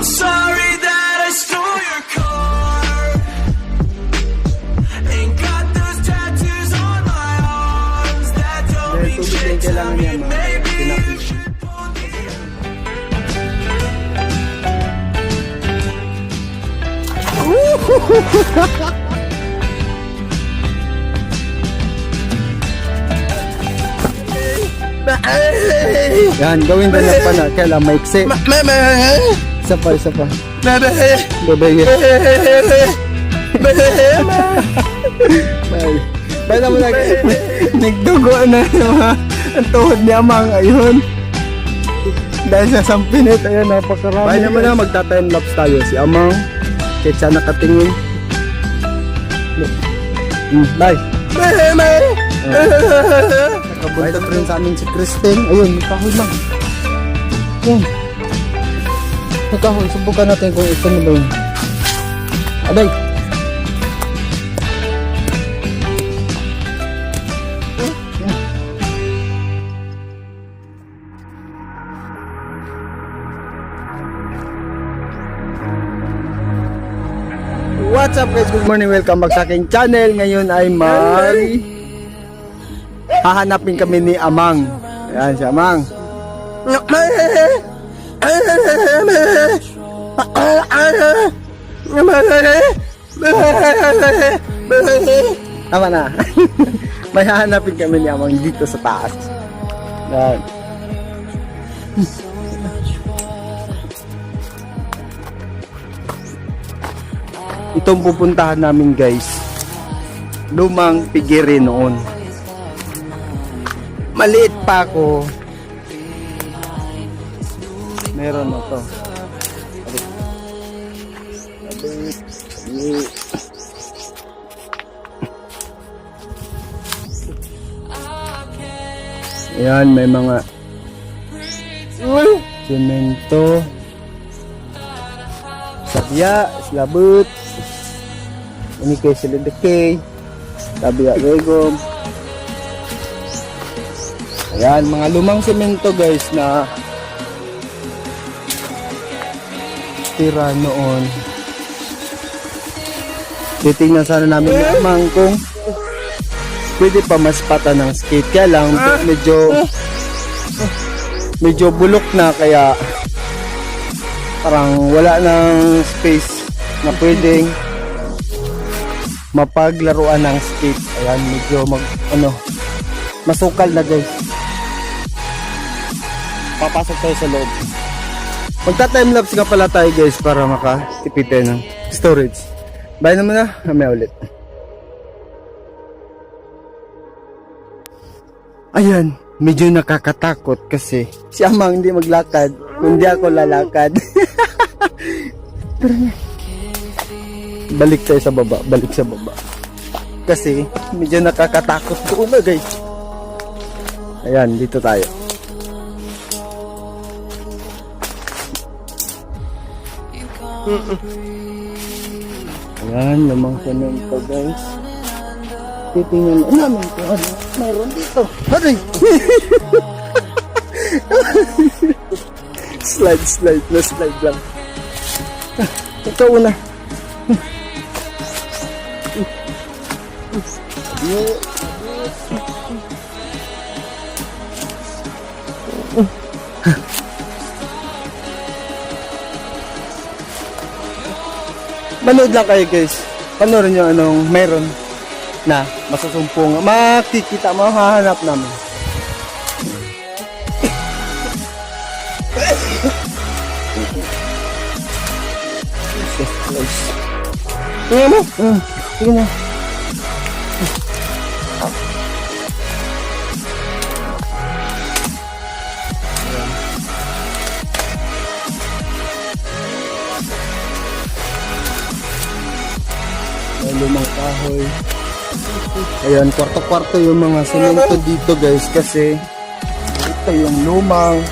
I'm sorry that I stole your car. Ain't got those tattoos on my arms that don't mean shit to me. Maybe you should pull the Yan, gawin din ng pana. Kailangan maiksi. Eh? Isa pa, isa pa. Bebe. Bay. Bay naman nag... Nagdugo na yung mga ang tuhod ni Amang. Ayun. Dahil sa sampinit, ayun, napakarami. Bay naman na, magta-time lapse tayo. Si Amang, kahit siya nakatingin. Hmm, Bay. Nakabunta rin sa amin si Christine. Ayun, may kahoy mang. Yan. May kahoy. Subukan natin kung ito na ba yun. Aday. What's up guys? Good morning. Welcome back sa aking channel. Ngayon ay may hahanapin kami ni Amang. Ayan si Amang. Tama na. may hahanapin kami ni Amang dito sa taas. Yan. Itong pupuntahan namin guys. Lumang pigiri noon. Maliit pa ako. Meron na to. Ayan, may mga semento, sabya, slabut, ini kay silidikay, sabya regom. Ayan, mga lumang semento guys na tira noon. Titingnan sana namin ni Amang kung pwede pa maspata ng skate. Kaya lang, medyo medyo bulok na kaya parang wala ng space na pwedeng mapaglaruan ng skate. Ayan, medyo mag, ano, masukal na guys. Papasok tayo sa loob. Magta-time lapse nga pala tayo guys para makatipid tayo ng storage. Bye naman na, mamaya ulit. Ayan, medyo nakakatakot kasi si Amang hindi maglakad, kundi ako lalakad. Tara na. Balik tayo sa baba, balik sa baba. Kasi medyo nakakatakot doon na guys. Ayan, dito tayo. Ayan, lamang semento guys. Titingnan na namin kung ano meron dito. Aray! slide, slide, na slide lang. Ito una. Manood lang kayo guys. Panoorin nyo anong meron na masusumpong. Makikita, mahahanap namin. Jesus Christ. Tingnan mo. Mm, Tingnan mo. Lumang kahoy. Ayan, kwarto-kwarto yung mga semento dito guys kasi ito yung lumang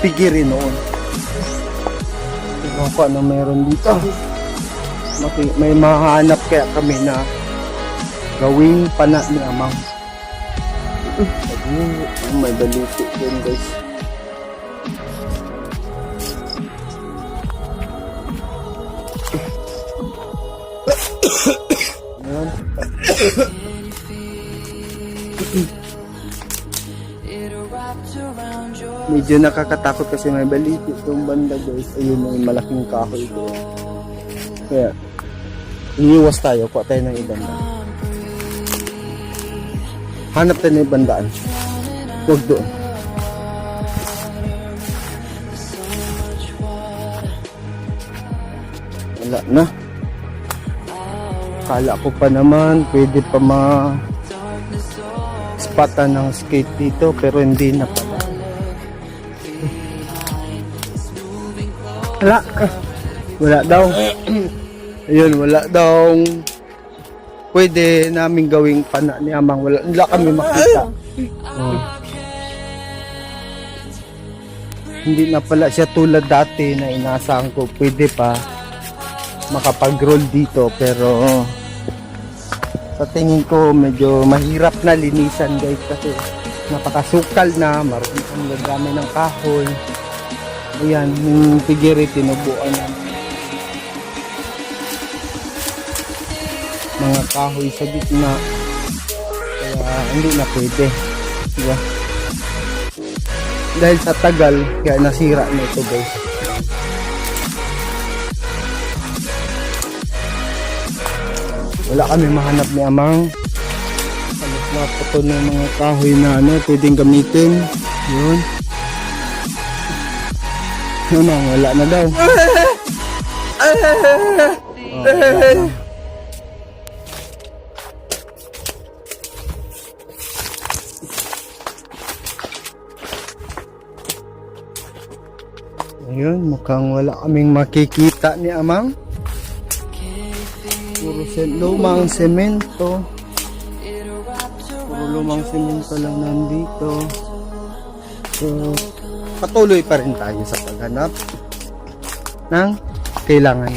pigiri noon. Tingnan ko ano meron dito. Maki- May mahanap kaya kami na gawing pana ni Amang. Ayun, may baliti din guys. Medyo nakakatakot kasi may baliti itong banda guys. Ayun yung malaking kahoy ko. Kaya, iniwas tayo. Kuha tayo ng ibang daan. Hanap tayo ng ibang daan. Huwag doon. Wala na. Kala ko pa naman, pwede pa ma spatan ng skate dito, pero hindi na pala. Wala. Wala daw. Ayun, wala daw. Pwede namin gawing pana ni Amang. Wala, wala kami makita. Oh. Hindi na pala siya tulad dati na inasahan ko. Pwede pa makapag-roll dito pero sa tingin ko medyo mahirap na linisan guys kasi napakasukal na marami ang gagamay ng kahoy ayan yung tigiri tinubuan na mga kahoy sa gitna. Kaya hindi na pwede. Diba? dahil sa tagal kaya nasira na ito guys. Wala kami mahanap ni Amang. Halos na po ng mga kahoy na ano pwedeng gamitin. Yun Amang wala na daw Oh. Ayun, mukhang wala kaming makikita ni Amang. Puro se- lumang semento. Puro lumang semento lang nandito. So, patuloy pa rin tayo sa paghanap ng kailangan.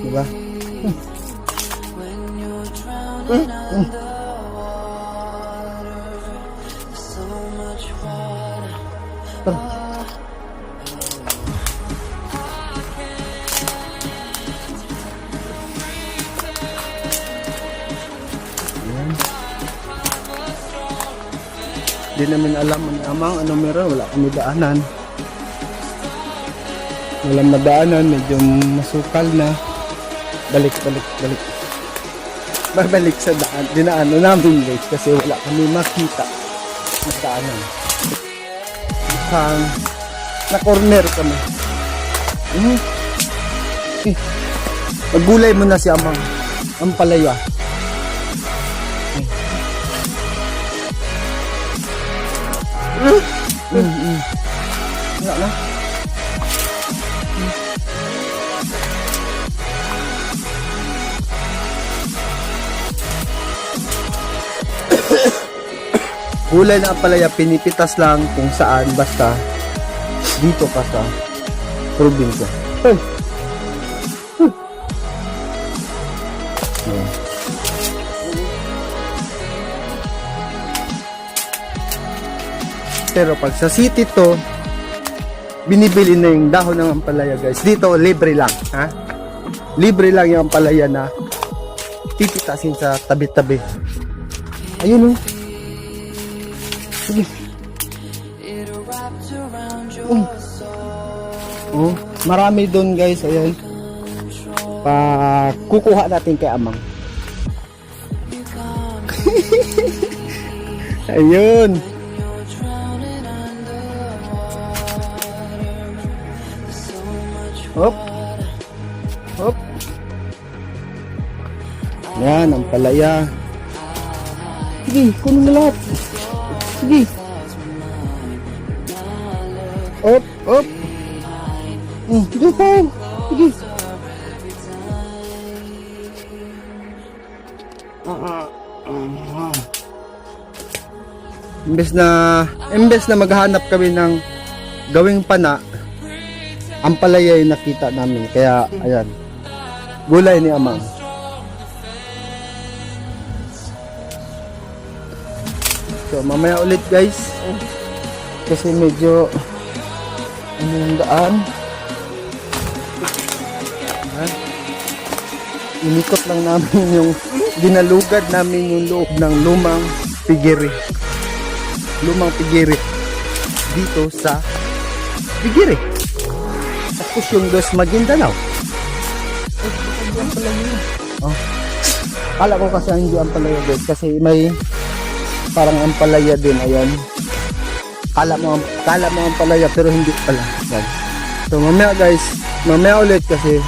Diba? Hmm. Hmm, hmm. Tara. Hindi namin alam ang amang ano meron, wala kami daanan. Walang madaanan, medyo masukal na. Balik, balik, balik. Babalik sa daan. Dinaano namin guys kasi wala kami makita na daanan. Mukhang na corner kami. Hmm. Eh, Maggulay mo si Amang. Ang palaya. Mm, mm. Wala na. Gulay na palaya, pinipitas lang kung saan, basta dito ka sa probinsya. Hey. Pero pag sa city to, binibili na yung dahon ng ampalaya guys. Dito, libre lang. Ha? Libre lang yung ampalaya na tititasin sa tabi-tabi. Ayun oh. Oh. oh. Marami doon guys. Ayan. Pa kukuha natin kay Amang. Ayun. Hop. Hop. Yan, ang palaya. Sige, kunin mo lahat. Sige. Hop, hop. Hmm, sige pa. Sige. Imbes na, imbes na maghanap kami ng gawing pana, ang palaya yung nakita namin. Kaya, ayan. Gulay ni Amang. So, mamaya ulit guys. Kasi medyo ano yung daan. Inikot lang namin yung dinalugad namin yung loob ng lumang pigiri. Lumang pigiri. dito sa Bigire. Tapos yung dos Maguindanao. Oh. Kala ko kasi hindi ampalaya guys kasi may parang ampalaya din ayan. Kala mo kala mo ampalaya pero hindi pala. Yan. So mamaya guys, mamaya ulit kasi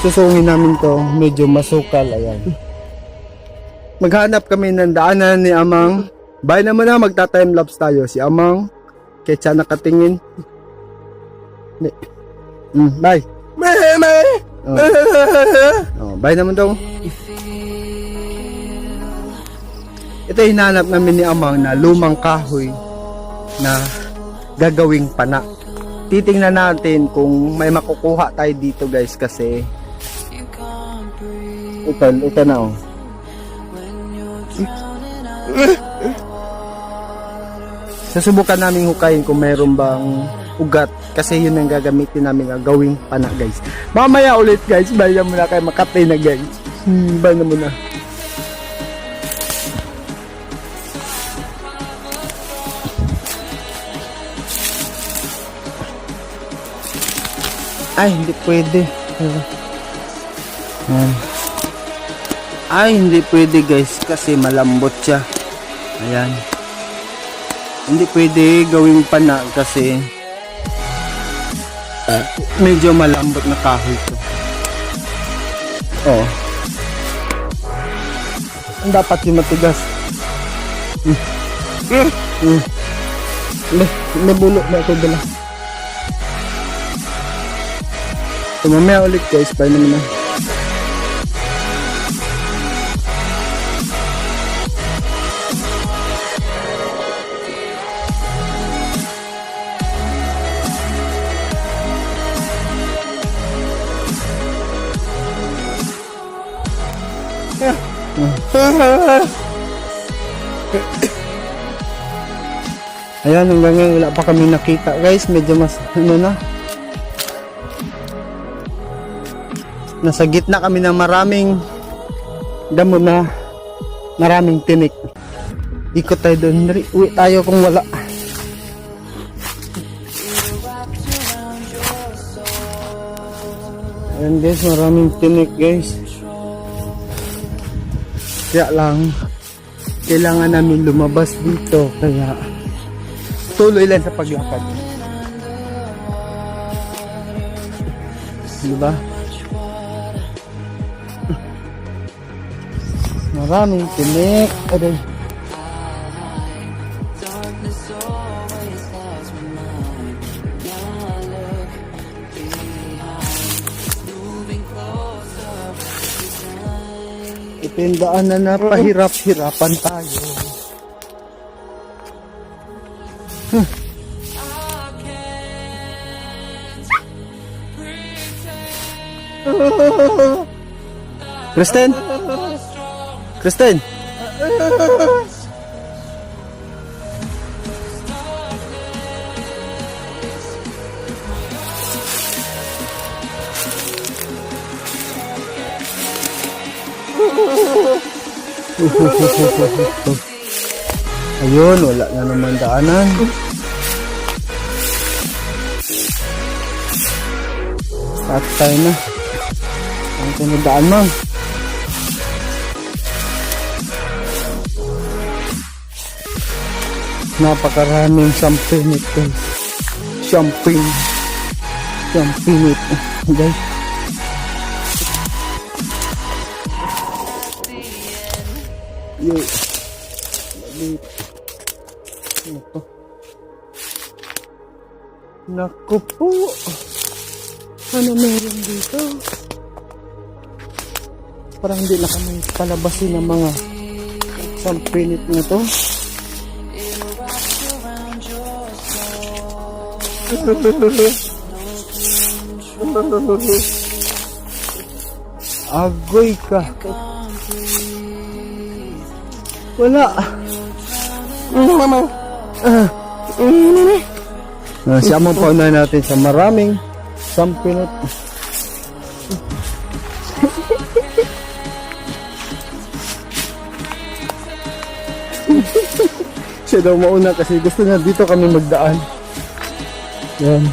susungin namin to medyo masukal ayan. Maghanap kami ng daanan ni Amang. Bye naman na magta-time lapse tayo si Amang. Ketsa nakatingin. Mm, bye. Oh. Oh, bye naman daw. Ito yung hinahanap namin ni Amang na lumang kahoy na gagawing pana. Titingnan natin kung may makukuha tayo dito guys kasi ito, ito na oh. Susubukan namin hukayin kung meron bang ugat kasi yun ang gagamitin namin ang gawing pana guys. Mamaya ulit guys, bye na muna kayo makatay na guys. Hmm, bye na muna. Ay, hindi pwede. Ayan. Ay, hindi pwede guys kasi malambot siya. Ayan. Hindi pwede gawing pana kasi medyo malambot na kahoy to. Oh. Dapat yung matigas. Hmm. Hmm. May, may bulok na ako dala. So, mamaya ulit guys. Bye naman na. Ayan, hanggang ngayon wala pa kami nakita guys. Medyo mas, ano na. Nasa gitna kami ng maraming damo na maraming tinik. Ikot tayo doon. Uwi tayo kung wala. Ayan guys, maraming tinik guys. Kaya lang, kailangan namin lumabas dito. Kaya, tuloy lang sa paglakad. Diba? Maraming tinik. Aray. Ito yung daan na napahirap-hirapan tayo. Kristen? Kristen? Ayun, wala na naman daanan. Patay na. Ang tinadaan mo. Napakaraming champinit guys. Champin. Champinit. Guys. Yo. Malit. Ano to? Naku po. Ano meron dito? Parang hindi na kami palabasin ng mga champinit na to. Agoy ka. Wala. Mama. Ah. Uh, siya mo pauna natin sa maraming sampinot. siya daw mauna kasi gusto niya dito kami magdaan. Yan.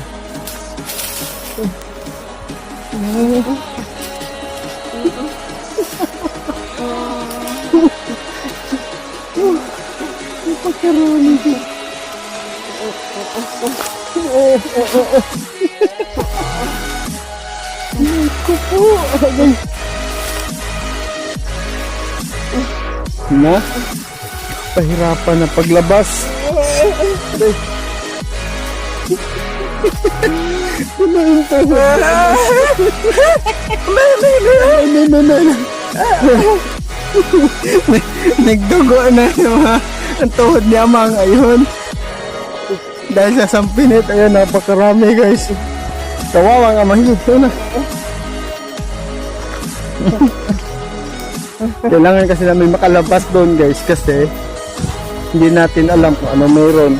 Pagkarami ko. Kupo. Na? Pahirapan na paglabas. Kumain pa na? Nagdugo na yung mga ang tuhod ni Amang ayun. Dahil sa sampinit, ayun, napakarami guys. Kawawa nga mahigit. Na. Kailangan kasi namin makalabas doon guys kasi hindi natin alam kung ano mayroon.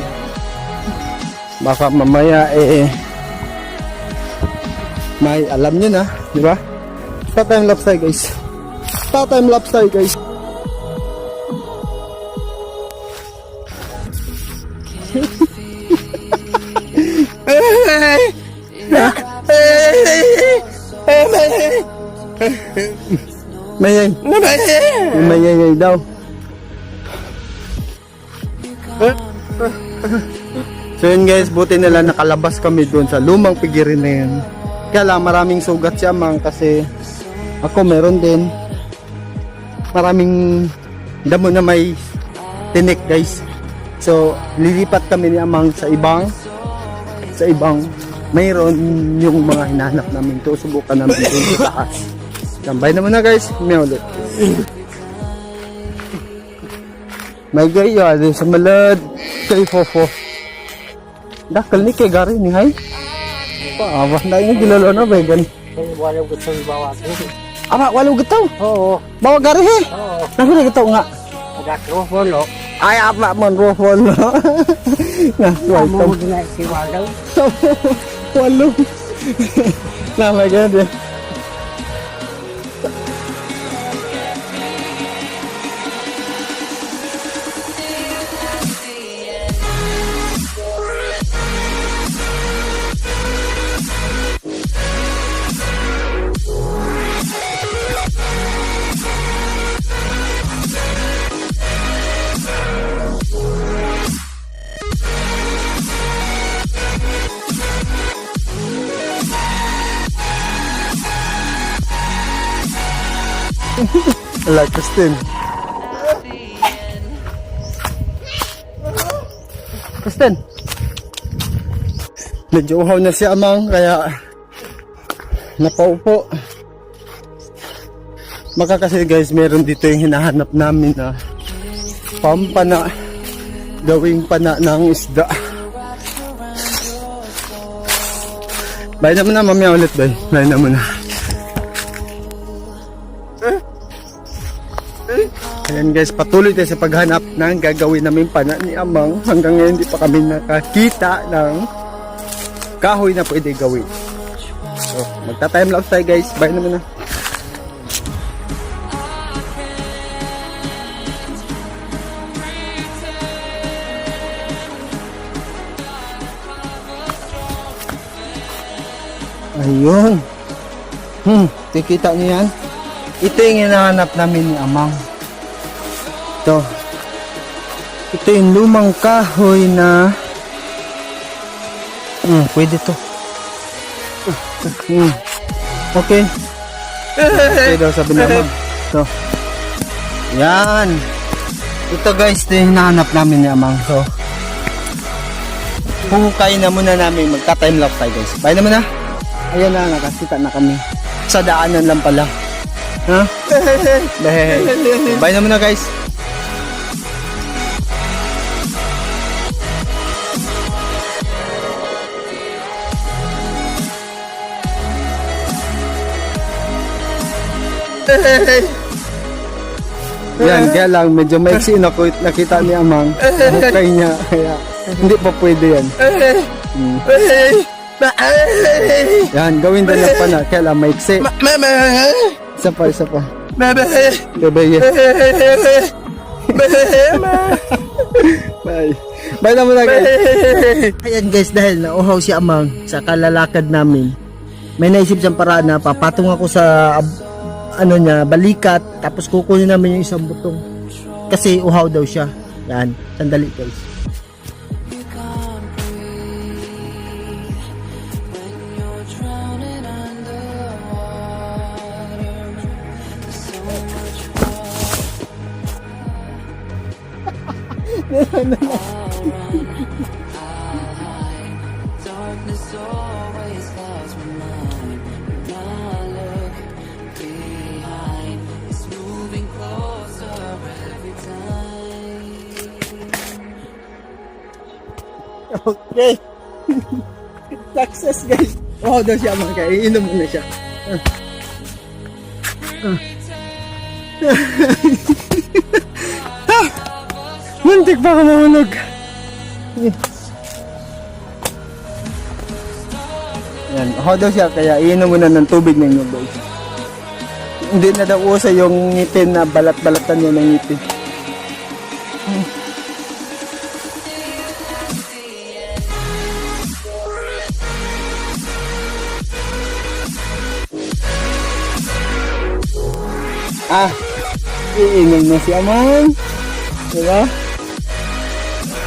Baka mamaya eh may alam nyo na, di ba? Start time lapse guys. Start time lapse guys. Daw. So yun guys, buti nila nakalabas kami doon sa lumang pigirin na yun. Kaya lang maraming sugat siya mang kasi ako meron din. Maraming damo na may tinik guys. So lilipat kami ni Amang sa ibang sa ibang mayroon yung mga hinahanap namin to subukan namin doon sa taas. Tambay na guys, may ulit. May gaya din sa malad kay Fofo. Dakal ni kay gari ni hay. Paawah na yung gilalo na ba gan. Wala gusto yung bawa. Ama walo gitaw. Oo, Bawa gari he. oo. Naku gitaw nga. Nag-microphone, no? Ay apa man rofol no. Nga Amo mo na si Walaw. Walo. Na my god. Eh. Ala, Kristen. Kristen. Medyo uhaw na si Amang, kaya napaupo. Baka kasi guys, meron dito yung hinahanap namin na pampana, gawing pana ng isda. Bye na muna, mamaya ulit, bye. Bye na muna. Ayan guys, patuloy tayo sa paghanap ng gagawin namin pana ni Amang. Hanggang ngayon hindi pa kami nakakita ng kahoy na pwede gawin. So, magta-time lapse tayo guys. Bye naman na. Ayun. Hmm, tikita niyo yan? Ito yung hinahanap namin ni Amang. Ito. Ito yung lumang kahoy na Hmm, pwede to. Hmm. Okay. Okay daw sabi ni Amang. Ito. Yan. Ito guys, ito yung hinahanap namin ni Amang. So, hukay na muna namin. Magka-time lapse tayo guys. Bye naman na. Ayan na, nakakita na kami. Sa daanan lang pala. Ha? Bye. Bye naman na guys. Yan, kaya lang, medyo maiksi na ko nakita ni Amang. Hukay niya, kaya hindi pa pwede yan. Hmm. Yan, gawin din na pa na, kaya lang maiksi. Isa pa, isa pa. Bebe. Bye. Bye na muna guys. Ayan guys, dahil nauhaw si Amang sa kalalakad namin. May naisip siyang paraan na papatong ako sa ano niya, balikat, tapos kukunin namin yung isang butong. Kasi uhaw daw siya. Yan, sandali guys. Okay. Success guys. Uhaw daw siya Amang, kaya iinom muna siya. Ah. Muntik pa ako mahulog. Yan, uhaw daw siya kaya iinom muna ng tubig ninyo guys. Hindi na daw uso yung ngipin na balat-balatan niya ng ngipin. Ah, iinom na si Amang. Diba?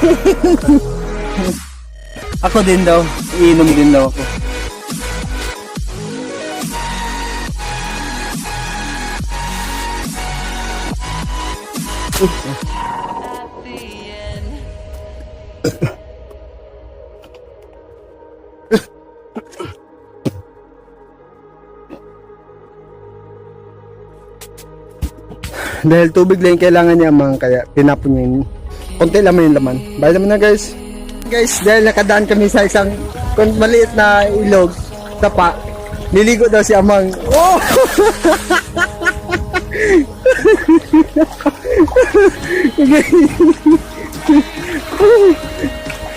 ako din daw. Iinom din daw ako. Dahil tubig lang kailangan niya Amang, kaya tinapon niya yung konti laman yung laman. Bye naman na guys. Guys, dahil nakadaan kami sa isang kun- maliit na ilog, tapa, niligo daw si Amang. Oh!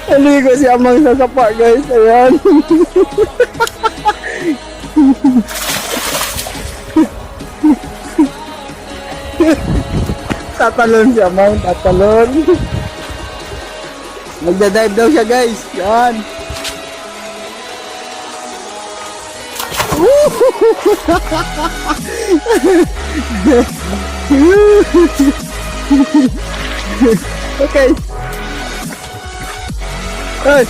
Naligo si Amang sa sapa guys. Ayan. Tatalon si Amang, tatalon. Magdadive daw siya guys. Yan. okay. Ay,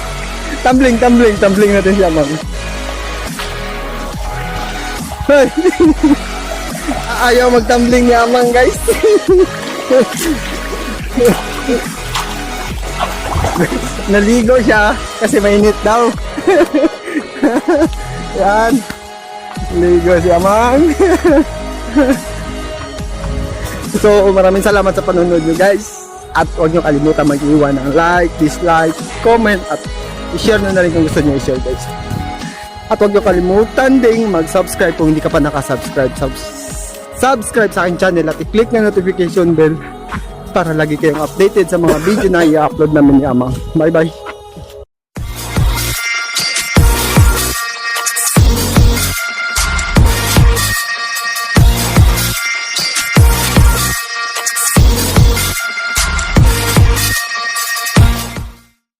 tumbling, tumbling, tumbling natin si Amang. Ay. Ayaw magtumbling ni Amang guys. Naligo siya kasi mainit daw. Yan. Ligo si Amang. so, maraming salamat sa panonood nyo guys. At huwag nyo kalimutan mag-iwan ng like, dislike, comment, at i-share nyo na rin kung gusto nyo i-share guys. At huwag nyo kalimutan ding mag-subscribe kung hindi ka pa nakasubscribe. Subs- subscribe sa aking channel at i-click na notification bell para lagi kayong updated sa mga video na i-upload namin ni Amang. Bye bye!